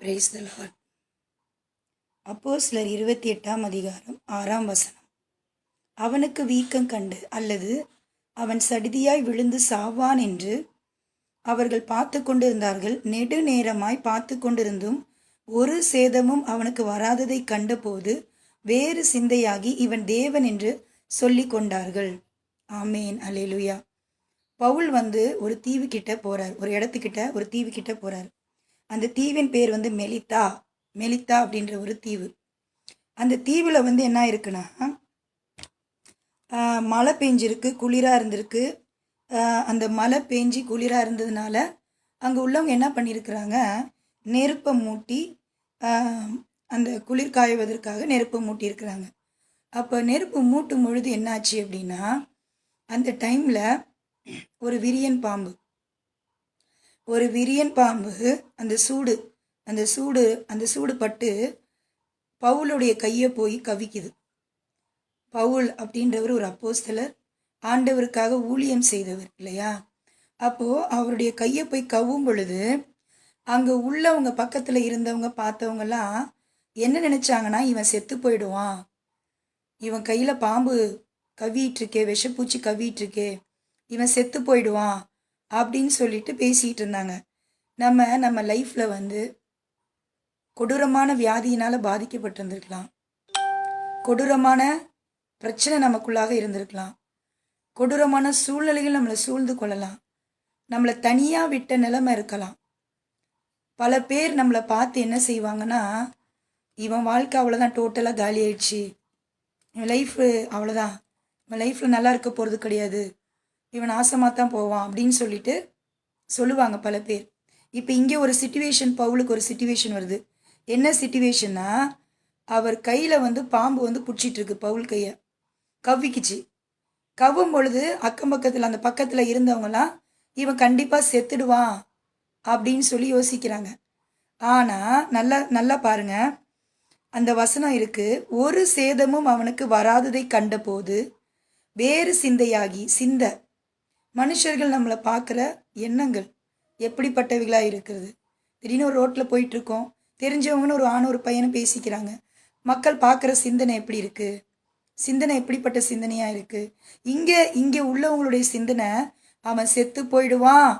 Praise the அப்போ சிலர் இருபத்தி எட்டாம் அதிகாரம் ஆறாம் வசனம். அவனுக்கு வீக்கம் கண்டு அல்லது அவன் சடிதியாய் விழுந்து சாவான் என்று அவர்கள் பார்த்து கொண்டிருந்தார்கள். நெடுநேரமாய் பார்த்து கொண்டிருந்தும் ஒரு சேதமும் அவனுக்கு வராததை கண்டபோது வேறு சிந்தையாகி இவன் தேவன் என்று சொல்லி கொண்டார்கள். ஆமேன். அலேலுயா பவுல் வந்து ஒரு தீவு கிட்ட போறார். ஒரு இடத்துக்கிட்ட ஒரு தீவு கிட்ட போறார். அந்த தீவின் பேர் வந்து மெலித்தா மெலித்தா அப்படின்ற ஒரு தீவு. அந்த தீவில் வந்து என்ன இருக்குன்னா மழை பெஞ்சிருக்கு குளிராக இருந்திருக்கு. அந்த மழை பெஞ்சி குளிராக இருந்ததுனால அங்கே உள்ளவங்க என்ன பண்ணியிருக்கிறாங்க நெருப்பை மூட்டி அந்த குளிர் காய்வதற்காக நெருப்பை மூட்டியிருக்கிறாங்க. அப்போ நெருப்பு மூட்டும் பொழுது என்னாச்சு அப்படின்னா அந்த டைமில் ஒரு விரியன் பாம்பு ஒரு விரியன் பாம்பு அந்த சூடு அந்த சூடு அந்த சூடு பட்டு பவுலுடைய கையை போய் கவிக்குது. பவுல் அப்படின்றவர் ஒரு அப்போஸ்தலர் ஆண்டவருக்காக ஊழியம் செய்தவர் இல்லையா? அப்போது அவருடைய கையை போய் கவ்வும் பொழுது அங்கே உள்ளவங்க பக்கத்தில் இருந்தவங்க பார்த்தவங்கலாம் என்ன நினச்சாங்கன்னா இவன் செத்து போயிடுவான். இவன் கையில் பாம்பு கவிட்டுருக்கே விஷப்பூச்சி கவிட்டுருக்கே இவன் செத்து போயிடுவான். அப்படின்னு சொல்லிட்டு பேசிகிட்டு இருந்தாங்க. நம்ம நம்ம லைஃப்பில் வந்து கொடூரமான வியாதியினால் பாதிக்கப்பட்டிருந்திருக்கலாம். கொடூரமான பிரச்சனை நமக்குள்ளாக இருந்திருக்கலாம். கொடூரமான சூழ்நிலைகள் நம்மளை சூழ்ந்து கொள்ளலாம். நம்மளை தனியாக விட்ட நிலைமை இருக்கலாம். பல பேர் நம்மளை பார்த்து என்ன செய்வாங்கன்னா இவன் வாழ்க்கை அவ்வளோதான் டோட்டலாக காலி ஆயிடுச்சு இவன் லைஃபு அவ்வளோதான் இவன் லைஃப்பில் நல்லா இருக்க போகிறது கிடையாது. இவன் நாசமாக தான் போவான் அப்படின்னு சொல்லிட்டு சொல்லுவாங்க பல பேர். இப்போ இங்கே ஒரு சுச்சுவேஷன் பவுலுக்கு ஒரு சுச்சுவேஷன் வருது. என்ன சுச்சுவேஷன்னா அவர் கையில் வந்து பாம்பு வந்து பிடிச்சிட்ருக்கு பவுல் கையை. கவ்விக்குச்சு. கவ்வும் பொழுது அக்கம் பக்கத்தில் அந்த பக்கத்தில் இருந்தவங்களாம் இவன் கண்டிப்பாக செத்துடுவான் அப்படின்னு சொல்லி யோசிக்கிறாங்க. ஆனால் நல்லா நல்லா பாருங்க. அந்த வசனம் இருக்குது ஒரு சேதமும் அவனுக்கு வராததை கண்டபோது வேறு சிந்தையாகி சிந்த மனுஷர்கள் நம்மளை பார்க்குற எண்ணங்கள் எப்படிப்பட்டவைகளாக இருக்கிறது? திடீர்னு ஒரு ரோட்டில் போயிட்டுருக்கோம். தெரிஞ்சவங்கன்னு ஒரு ஆண் ஒரு பையனும் பேசிக்கிறாங்க. மக்கள் பார்க்குற சிந்தனை எப்படி இருக்குது சிந்தனை எப்படிப்பட்ட சிந்தனையாக இருக்குது இங்கே இங்கே உள்ளவங்களுடைய சிந்தனை அவன் செத்து போயிடுவான்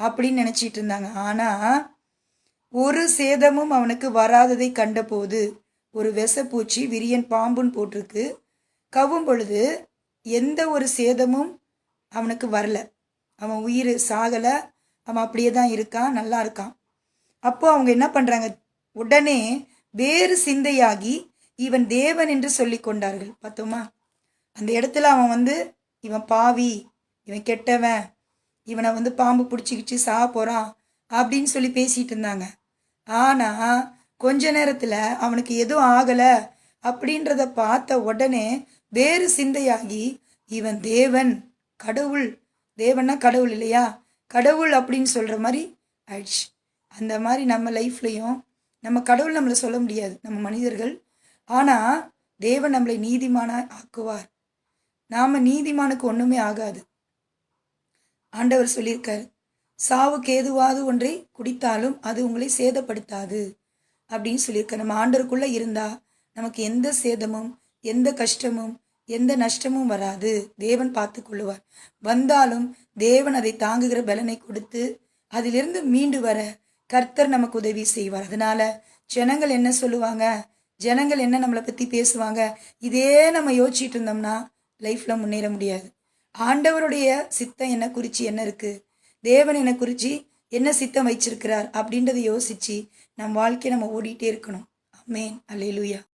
அப்படின்னு நினச்சிட்டு இருந்தாங்க. ஆனால் ஒரு சேதமும் அவனுக்கு வராததை கண்டபோது ஒரு விஷப்பூச்சி விரியன் பாம்புன்னு போட்டிருக்கு. கவ்வும் பொழுது எந்த ஒரு சேதமும் அவனுக்கு வரல. அவன் உயிர் சாகலை. அவன் அப்படியே தான் இருக்கான் நல்லா இருக்கான். அப்போ அவங்க என்ன பண்ணுறாங்க உடனே வேறு சிந்தையாகி இவன் தேவன் என்று சொல்லி கொண்டார்கள். பார்த்தோமா? அந்த இடத்துல அவன் வந்து இவன் பாவி இவன் கெட்டவன் இவனை வந்து பாம்பு பிடிச்சிக்கிச்சு சா போகிறான் அப்படின்னு சொல்லி பேசிகிட்டு இருந்தாங்க. ஆனால் கொஞ்ச நேரத்தில் அவனுக்கு எதுவும் ஆகலை அப்படின்றத பார்த்த உடனே வேறு சிந்தையாகி இவன் தேவன் கடவுள் தேவன்னா கடவுள் இல்லையா? கடவுள் அப்படின்னு சொல்கிற மாதிரி ஆயிடுச்சு. அந்த மாதிரி நம்ம லைஃப்லையும் நம்ம கடவுள் நம்மளை சொல்ல முடியாது நம்ம மனிதர்கள். ஆனால் தேவன் நம்மளை நீதிமான ஆக்குவார். நாம் நீதிமானுக்கு ஒன்றுமே ஆகாது. ஆண்டவர் சொல்லியிருக்கார் சாவுக்கு ஏதுவாது ஒன்றை குடித்தாலும் அது உங்களை சேதப்படுத்தாது அப்படின்னு சொல்லியிருக்கார். நம்ம ஆண்டவருக்குள்ளே இருந்தால் நமக்கு எந்த சேதமும் எந்த கஷ்டமும் எந்த நஷ்டமும் வராது. தேவன் பார்த்து கொள்ளுவார். வந்தாலும் தேவன் அதை தாங்குகிற பலனை கொடுத்து அதிலிருந்து மீண்டு வர கர்த்தர் நமக்கு உதவி செய்வார். அதனால ஜனங்கள் என்ன சொல்லுவாங்க? ஜனங்கள் என்ன நம்மளை பற்றி பேசுவாங்க? இதே நம்ம யோசிச்சுட்டு இருந்தோம்னா லைஃப்பில் முன்னேற முடியாது. ஆண்டவருடைய சித்தம் என்ன குறித்து என்ன இருக்குது தேவன் என்ன குறித்து என்ன சித்தம் வச்சிருக்கிறார் அப்படின்றத யோசித்து நம் வாழ்க்கையை நம்ம ஓடிட்டே இருக்கணும். Amen alleluia.